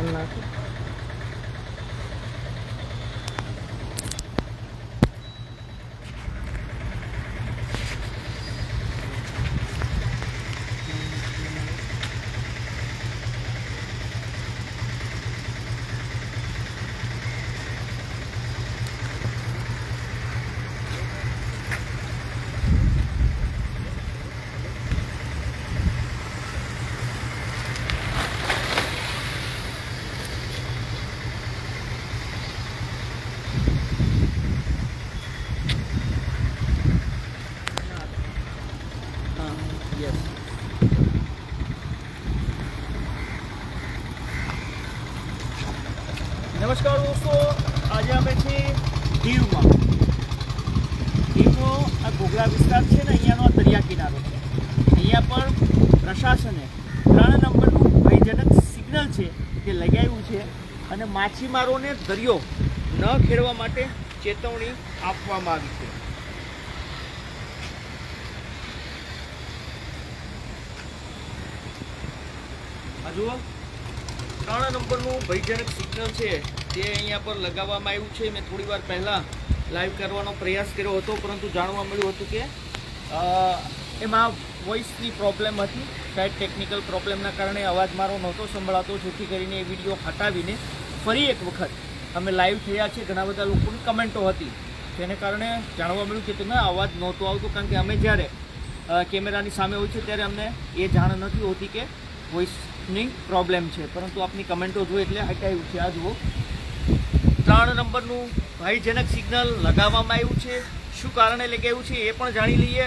એમ નાખો હા યસ નમસ્કાર દોસ્તો આજે અમે છીએ દીવમાં દીવનો આ ઘોઘલા વિસ્તાર છે ને, અહીંયાનો દરિયા કિનારો અહીંયા પણ પ્રશાસને ત્રણ નંબરનું ભયજનક સિગ્નલ છે તે લગાવ્યું છે અને માછીમારોને દરિયો ન ખેડવા માટે ચેતવણી આપવામાં આવી છે. આ જુઓ, ત્રણ નંબરનું ભયજનક સિગ્નલ છે. તે અહીંયા પર લગાવવામાં આવ્યું છે. મેં થોડી વાર પહેલાં લાઈવ કરવાનો પ્રયાસ કર્યો હતો, પરંતુ જાણવા મળ્યું હતું કે એમાં વોઇસની પ્રોબ્લેમ હતી શાયદ ટેકનિકલ પ્રોબ્લેમના કારણે અવાજ મારો નહોતો સંભળાતો, જેથી કરીને એ વીડિયો હટાવીને ફરી એક વખત અમે લાઈવ થયા છે ઘણા બધા લોકોની કમેન્ટો હતી. તેને કારણે જાણવા મળ્યું કે તમે અવાજ નહોતો આવતો, કારણ કે અમે જ્યારે કેમેરાની સામે હોય છે, ત્યારે અમને એ જાણ નથી હોતી કે વોઇસની પ્રોબ્લેમ છે. પરંતુ આપની કમેન્ટો જોઈએ એટલે હટાવ્યું છે. આ જુઓ. ત્રણ નંબરનું ભયજનક સિગ્નલ લગાવવામાં આવ્યું છે. શું કારણે લગાવ્યું છે એ પણ જાણી લઈએ.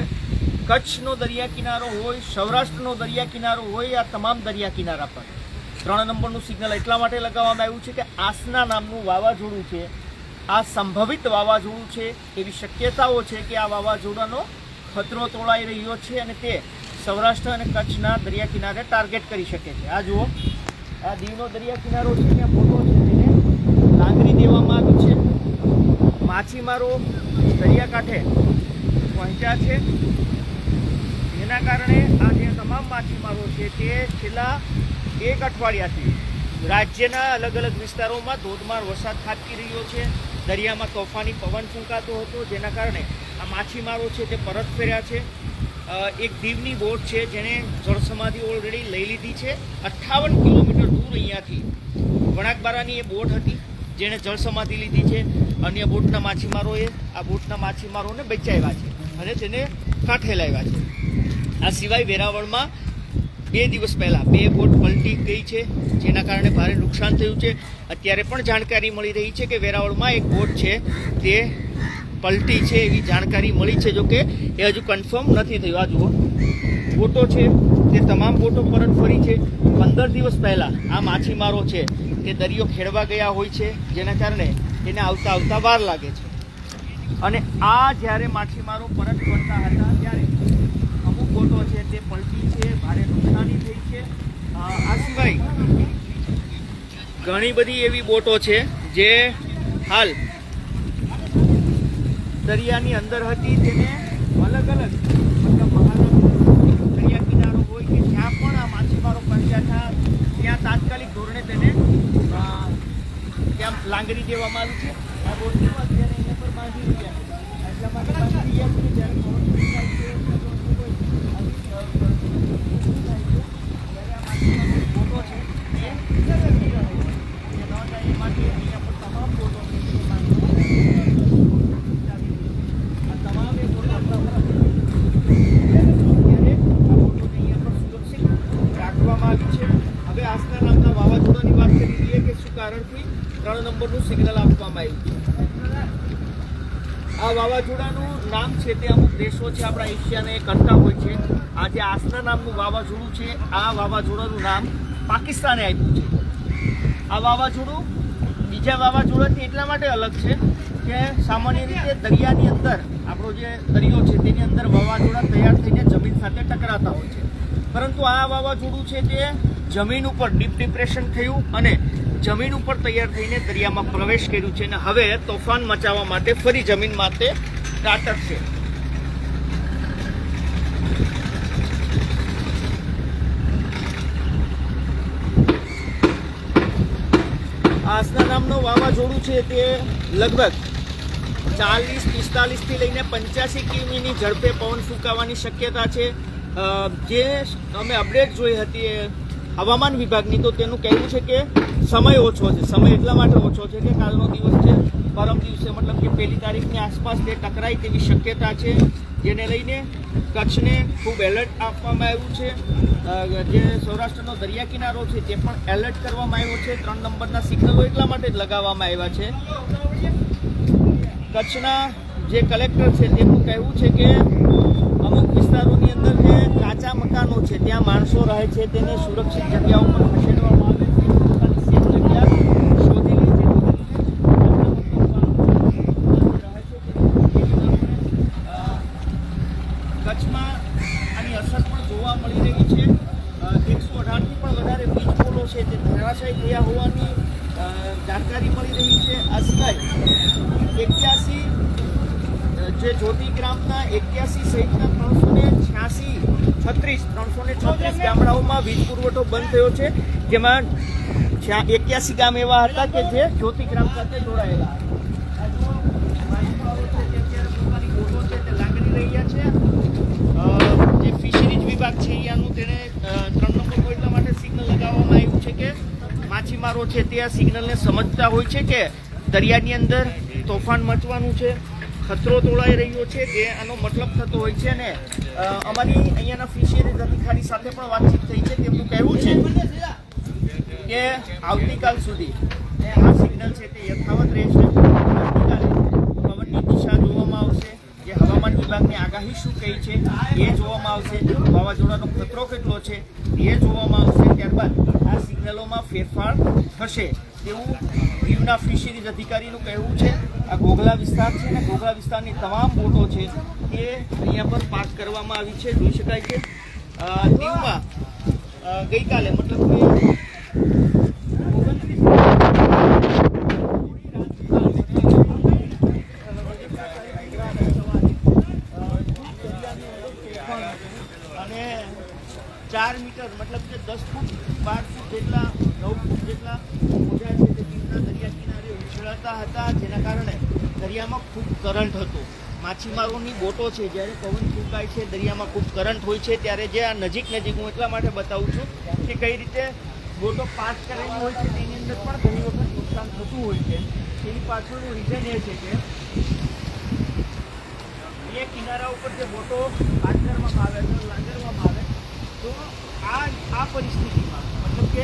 કચ્છનો દરિયા કિનારો હોય, સૌરાષ્ટ્રનો દરિયા કિનારો હોય, આ તમામ દરિયા કિનારા પર. ત્રણ નંબરનું સિગ્નલ એટલા માટે લગાવવામાં આવ્યું છે કે આસના નામનું વાવાઝોડું છે. આ સંભવિત વાવાઝોડું છે, એવી શક્યતાઓ છે કે આ વાવાઝોડાનો ખતરો તોળાઈ રહ્યો છે અને તે સૌરાષ્ટ્ર અને કચ્છના દરિયા કિનારે ટાર્ગેટ કરી શકે છે. આ જુઓ, આ દીવનો દરિયા કિનારો છે ત્યાં મોટો છે તેને લાંગરી દેવામાં આવ્યું છે. માછીમારો દરિયાકાંઠે પહોંચ્યા છે. જેના કારણે આ જે તમામ માછીમારો છે તે છેલ્લા એક અઠવાડિયાથી રાજ્યના અલગ અલગ વિસ્તારોમાં ધોધમાર વરસાદ ખાબકી રહ્યો છે. દરિયામાં તોફાની પવન ફૂંકાતો હતો, જેના કારણે આ માછીમારો છે તે પરત ફેર્યા છે. એક દીવની બોટ છે જેણે જળસમાધિ ઓલરેડી લઈ લીધી છે. અઠ્ઠાવન કિલોમીટર દૂર અહીંયાથી વણાકબારાની એ બોટ હતી. જેણે જળસમાધિ લીધી છે, અન્ય બોટના માછીમારોએ આ બોટના માછીમારોને બચાવ્યા છે અને તેને કાંઠે લાવ્યા છે. આ સિવાય વેરાવળમાં બે દિવસ પહેલાં બે બોટ પલટી ગઈ છે, જેના કારણે ભારે નુકસાન થયું છે. અત્યારે પણ જાણકારી મળી રહી છે કે વેરાવળમાં એક બોટ છે, તે પલટી છે એવી જાણકારી મળી છે, જોકે એ હજુ કન્ફર્મ નથી થયું. આ જુઓ, બોટો છે તે તમામ બોટો પરત ફરી છે, પંદર દિવસ પહેલાં આ માછીમારો છે, તે દરિયો ખેડવા ગયા હોય છે, જેના કારણે એને આવતા આવતા વાર લાગે છે. અને આ જ્યારે માછીમારો પરત ફરતા હતા, ત્યારે અમુક બોટો છે તે પલટી છે, ભારે નુકસાની થઈ છે. આ સિવાય ઘણી બધી એવી બોટો છે જે હાલ દરિયાની અંદર હતી, તેને અલગ અલગ મતલબ મહાનગર દરિયા કિનારો હોય કે જ્યાં પણ આ માછીમારો પહોંચ્યા હતા ત્યાં તાત્કાલિક ધોરણે તેને ત્યાં લાંગરી દેવામાં આવી છે. આ બોટને અત્યારે એને પર બાંધી એટલા માટે બાંધી માછીમારો બોટો છે એ તરી રહે છે. એ ન જાય એ માટે અહીંયા પર તમામ બોટો છે તે બાંધવામાં આ તમામ એ બોટો અત્યારે આ બોટોને અહીંયા પર સુરક્ષિત રાખવામાં આવી છે હવે આસના નામના વાવાઝોડાની વાત કરી લઈએ કે શું કારણથી ત્રણ નંબરનું સિગ્નલ આપવામાં આવ્યું છે વાવાઝોડાનું નામ છે તે અમુક દેશો છે, આપણા એશિયાને કરતા હોય છે. આ જે આસના નામનું વાવાઝોડું છે, આ વાવાઝોડાનું નામ પાકિસ્તાને આપ્યું છે. આ વાવાઝોડું બીજા વાવાઝોડાથી એટલા માટે અલગ છે કે સામાન્ય રીતે દરિયાની અંદર, આપણો જે દરિયો છે તેની અંદર વાવાઝોડા તૈયાર થઈને જમીન સાથે ટકરાતા હોય છે. પરંતુ આ વાવાઝોડું છે તે જમીન ઉપર ડીપ ડિપ્રેશન થયું અને જમીન ઉપર તૈયાર થઈને દરિયામાં પ્રવેશ કર્યું છે અને હવે તોફાન મચાવવા માટે ફરી જમીન માટે ત્રાટકશે આસના નામનું વાવાઝોડું છે તે લગભગ ચાલીસ પિસ્તાલીસથી લઈને પંચ્યાસી કિમીની ઝડપે પવન ફૂંકાવાની શક્યતા છે. જે અમે અપડેટ જોઈ હતી હવામાન વિભાગની, તો તેનું કહેવું છે કે સમય ઓછો છે. સમય એટલા માટે ઓછો છે કે કાલનો દિવસ છે, પરમ દિવસે મતલબ કે પહેલી તારીખની આસપાસ તે ટકરાય તેવી શક્યતા છે. જેને લઈને કચ્છને ખૂબ એલર્ટ આપવામાં આવ્યું છે. જે સૌરાષ્ટ્રનો દરિયા કિનારો છે તે પણ એલર્ટ કરવામાં આવ્યો છે. ત્રણ નંબરના સિગ્નલો એટલા માટે જ લગાવવામાં આવ્યા છે. કચ્છના જે કલેક્ટર છે તેમનું કહેવું છે કે અમુક વિસ્તારોની અંદર જે કાચા મકાનો છે, ત્યાં માણસો રહે છે, તેને સુરક્ષિત જગ્યાઓ પર ખસેડવામાં આવે છે પોતાની સેફ જગ્યા શોધેલી છે કચ્છમાં આની અસર પણ જોવા મળી રહી છે એકસો અઢારથી પણ વધારે વીજ પોલો છે તે ધરાશાયી થયા હોવાની અ, જાણકારી મળી રહી છે આ સિવાય એક્યાસી જે જ્યોતિ ગ્રામના એક્યાસી સહિતના ત્રણસો ને છ્યાસી છત્રીસ ત્રણસો ને છત્રીસ ગામડાઓમાં વીજ પુરવઠો બંધ થયો છે, જેમાં એક્યાસી ગામ એવા હતા કે જે જ્યોતિ ગ્રામ સાથે જોડાયેલા જે ફિશરીઝ વિભાગ છે અહીંયાનું તેણે ત્રણ નંબર એટલા માટે સિગ્નલ લગાવવામાં આવ્યું છે કે માછીમારો છે તે આ સિગ્નલને સમજતા હોય છે કે દરિયાની અંદર તોફાન મચવાનું છે. ખતરો તોળાઈ રહ્યો છે જે આનો મતલબ થતો હોય છે ને અમારી અહીંયાના ફિશરીઝ અધિકારી સાથે પણ વાતચીત થઈ છે તેમનું કહેવું છે કે આવતીકાલ સુધી આ સિગ્નલ છે તે યથાવત રહેશે. આવતીકાલે પવનની દિશા જોવામાં આવશે, જે હવામાન વિભાગની આગાહી શું કહી છે એ જોવામાં આવશે. વાવાઝોડાનો ખતરો કેટલો છે એ જોવામાં આવશે. ત્યારબાદ આ સિગ્નલોમાં ફેરફાર થશે તેવું દીવના ફિશરીઝ અધિકારીનું કહેવું છે, આ ગોગલા વિસ્તાર છે ને ગોગલા વિસ્તારની તમામ બોટો છે, એ અહીંયા પર પાર્ક કરવામાં આવી છે. જોઈ શકાય છે દીવમાં ગઈકાલે, મતલબ કે અને ચાર મીટર મતલબ કે દસ ફૂટ બાર ફૂટ જેટલા નવ ફૂટ જેટલા મોજા છે તે દીવના દરિયા કિનારે ઉછળતા હતા જેના કારણે દરિયામાં ખૂબ કરંટ હતો માછીમારોની બોટો છે, જ્યારે પવન ફૂંકાય છે, દરિયામાં ખૂબ કરંટ હોય છે, ત્યારે જે આ નજીક નજીક હું એટલા માટે બતાવું છું કે કઈ રીતે બોટો પાસ કરેલી હોય છે, તેની અંદર પણ ઘણી વખત નુકસાન થતું હોય છે. તેની પાછળનું રીઝન એ છે કે એ કિનારા ઉપર જે બોટો પાસ કરવામાં આવે છે લાંગરવામાં આવે, તો આ આ પરિસ્થિતિમાં મતલબ કે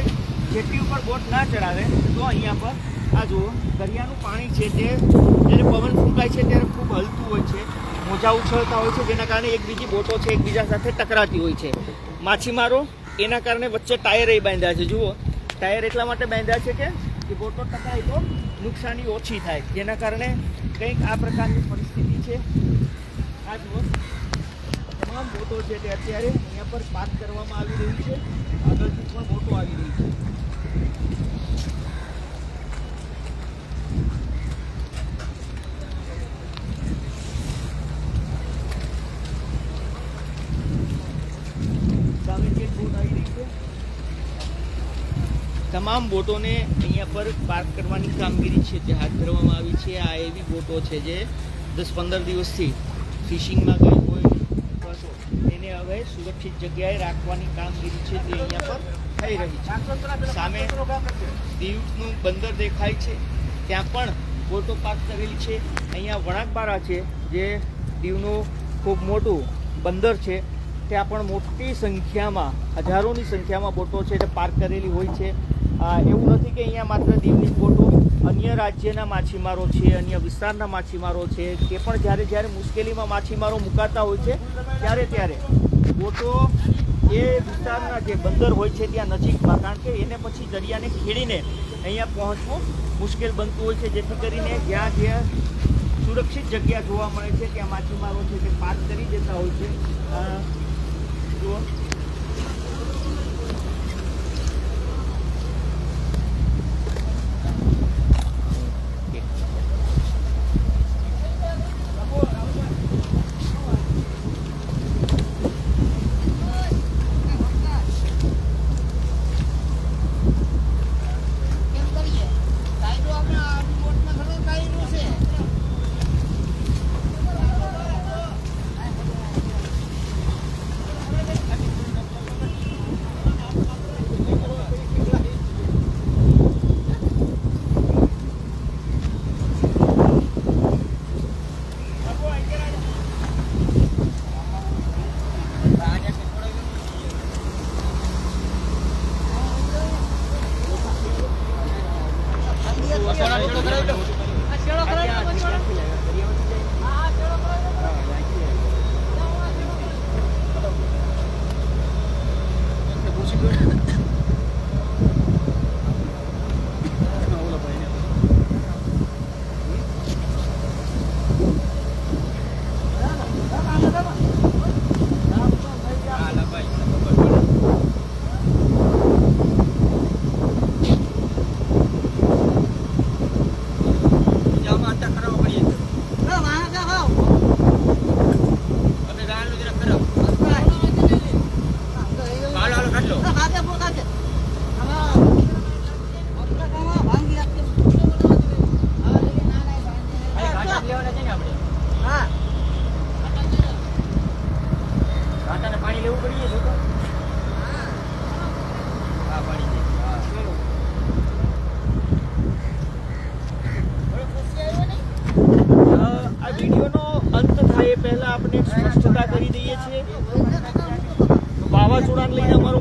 જેટી ઉપર બોટ ના ચડાવે, તો અહીંયા પર આ જુઓ, દરિયાનું પાણી છે તે જ્યારે પવન ફૂંકાય છે ત્યારે ખૂબ હલતું હોય છે મોજા ઉછળતા હોય છે, જેના કારણે એક બીજી બોટો છે, એકબીજા સાથે ટકરાતી હોય છે. માછીમારો એના કારણે વચ્ચે ટાયર એ બાંધ્યા છે. જુઓ, ટાયર એટલા માટે બાંધ્યા છે કે એ બોટો ટકરાય તો નુકસાની ઓછી થાય. જેના કારણે કંઈક આ પ્રકારની પરિસ્થિતિ છે. આ જુઓ, તમામ બોટો છે તે અત્યારે અહીંયા પર પાર્ક કરવામાં આવી રહી છે. આગળથી પણ બોટો આવી રહી છે સામે જે બોટ આવી રહી છે તમામ બોટોને અહીંયા પર પાર્ક કરવાની કામગીરી છે, જે હાથ ધરવામાં આવી છે. આ એવી બોટો છે જે દસ પંદર દિવસથી ફિશિંગમાં ગઈ હોય તો એને હવે સુરક્ષિત જગ્યાએ રાખવાની કામગીરી છે તે અહીંયા પર થઈ રહી છે. સામે દીવનું બંદર દેખાય છે. ત્યાં પણ બોટો પાર્ક કરેલી છે. અહીંયા વણાકબારા છે, જે દીવનું ખૂબ મોટું બંદર છે. ત્યાં પણ મોટી સંખ્યામાં, હજારોની સંખ્યામાં બોટો છે તે પાર્ક કરેલી હોય છે. એવું નથી કે અહીંયા માત્ર દીવની બોટો અન્ય રાજ્યના માછીમારો છે, અન્ય વિસ્તારના માછીમારો છે તે પણ જ્યારે જ્યારે મુશ્કેલીમાં માછીમારો મુકાતા હોય છે, ત્યારે ત્યારે. બોટો એ વિસ્તારના જે બંદર હોય છે ત્યાં નજીકમાં, કારણ કે એને પછી દરિયાને ખેડીને અહીંયા પહોંચવું મુશ્કેલ બનતું હોય છે, જેથી કરીને જ્યાં જ્યાં સુરક્ષિત જગ્યા જોવા મળે છે, ત્યાં માછીમારો છે તે પાર્ક કરી દેતા હોય છે. જુઓ.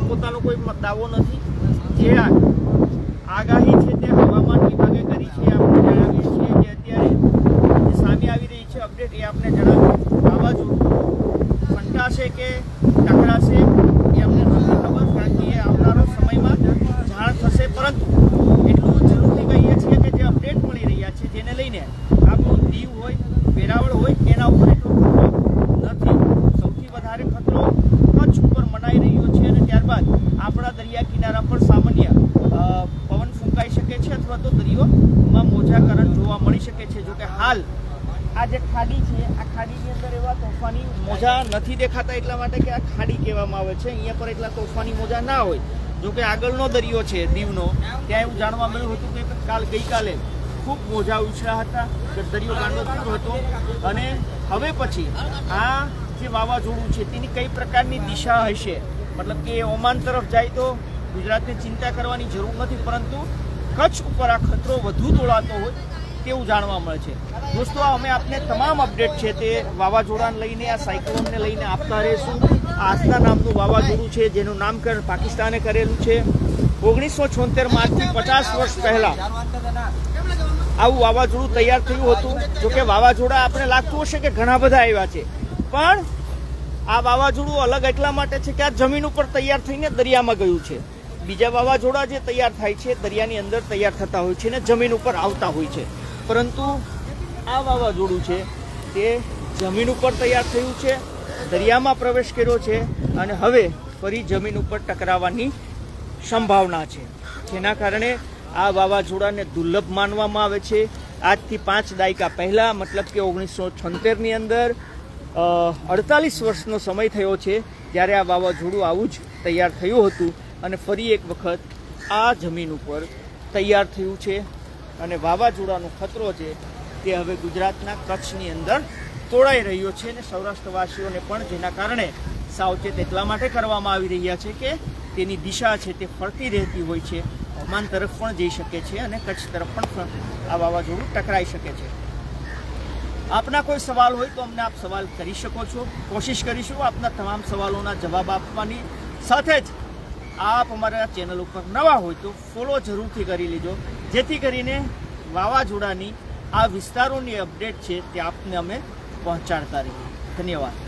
પોતાનો કોઈ દાવો નથી. જે આગાહી છે તે હવામાન વિભાગે કરી છે આપણે જણાવીએ છીએ કે અત્યારે જે સામે આવી રહી છે અપડેટ એ આપણે જણાવીએ વાવાઝોડું ફંટાશે કે ટકરાશે એ અમને નથી ખબર કારણ કે એ આવનારો સમયમાં જાણ થશે પરંતુ એટલું જરૂરથી કહીએ છીએ કે જે અપડેટ મળી રહ્યા છે જેને લઈને આપણું દીવ હોય વેરાવળ હોય એના ઉપર એટલો ખતરો નથી સૌથી વધારે ખતરો કચ્છ ઉપર મનાઈ રહ્યો છે અને ત્યારબાદ આપણા દરિયા કિનારા પર સામાન્ય અ, પવન ફૂંકાઈ શકે છે અથવા તો દરિયોમાં મોજા કરંટ જોવા મળી શકે છે. જોકે હાલ આ જે ખાડી છે, આ ખાડીની અંદર એવા તોફાની મોજા નથી દેખાતા એટલા માટે કે આ ખાડી કહેવામાં આવે છે. અહીંયા પર એટલા તોફાની મોજા ના હોય. જોકે આગળનો દરિયો છે, દીવનો, ત્યાં એવું જાણવા મળ્યું હતું કે કાલ ગઈકાલે ખૂબ મોજા ઉછળ્યા હતા, કે દરિયો ગાંડો થયો હતો. અને હવે પછી આ જે વાવાઝોડું છે, તેની કઈ પ્રકારની દિશા હશે? મતલબ કે ઓમાન તરફ જાય તો ગુજરાતને ચિંતા કરવાની જરૂર નથી, પરંતુ કચ્છ ઉપર આ ખતરો વધુ દોડાતો હોય તેવું જાણવા મળે છે? દોસ્તો, અમે આપને તમામ અપડેટ છે તે વાવાઝોડાને લઈને, આ સાયક્લોનને લઈને આપતા રહીશું. આસ્થા નામનું વાવાઝોડું છે, જેનું નામકરણ પાકિસ્તાને કરેલું છે. ઓગણીસો છોતેરમાં માર્ચથી પચાસ વર્ષ પહેલાં આવું વાવાઝોડું તૈયાર થયું હતું. જોકે વાવાઝોડા આપણે લાગતું હશે કે ઘણા બધા આવ્યા છે. પણ આ વાવાઝોડું અલગ એટલા માટે છે કે આ જમીન ઉપર તૈયાર થઈને દરિયામાં ગયું છે. બીજા વાવાઝોડા જે તૈયાર થાય છે, દરિયાની અંદર તૈયાર થતા હોય છે ને જમીન ઉપર આવતા હોય છે. પરંતુ આ વાવાઝોડું છે તે જમીન ઉપર તૈયાર થયું છે, દરિયામાં પ્રવેશ કર્યો છે અને હવે ફરી જમીન ઉપર ટકરાવાની સંભાવના છે. જેના કારણે આ વાવાઝોડાને દુર્લભ માનવામાં આવે છે. આજથી પાંચ દાયકા પહેલાં, મતલબ કે ઓગણીસો છોતેરની અંદર અડતાલીસ વર્ષનો સમય થયો છે જ્યારે આ વાવાઝોડું આવું જ તૈયાર થયું હતું અને ફરી એક વખત આ જમીન ઉપર તૈયાર થયું છે. અને વાવાઝોડાનો ખતરો છે તે હવે ગુજરાતના કચ્છની અંદર તોડાઈ રહ્યો છે અને સૌરાષ્ટ્રવાસીઓને પણ જેના કારણે સાવચેત એટલા માટે કરવામાં આવી રહ્યા છે કે તેની દિશા છે તે ફરતી રહેતી હોય છે. હવામાન તરફ પણ જઈ શકે છે અને કચ્છ તરફ પણ આ વાવાઝોડું ટકરાઈ શકે છે. આપના કોઈ સવાલ હોય તો અમને આપ સવાલ કરી શકો છો. કોશિશ કરીશું આપના તમામ સવાલોના જવાબ આપવાની. સાથે જ આપ અમારા ચેનલ ઉપર નવા હોય તો ફોલો જરૂરથી કરી લેજો. જેથી કરીને વાવાઝોડાની આ વિસ્તારોની અપડેટ છે તે આપને અમે પહોંચાડતા રહીએ. ધન્યવાદ.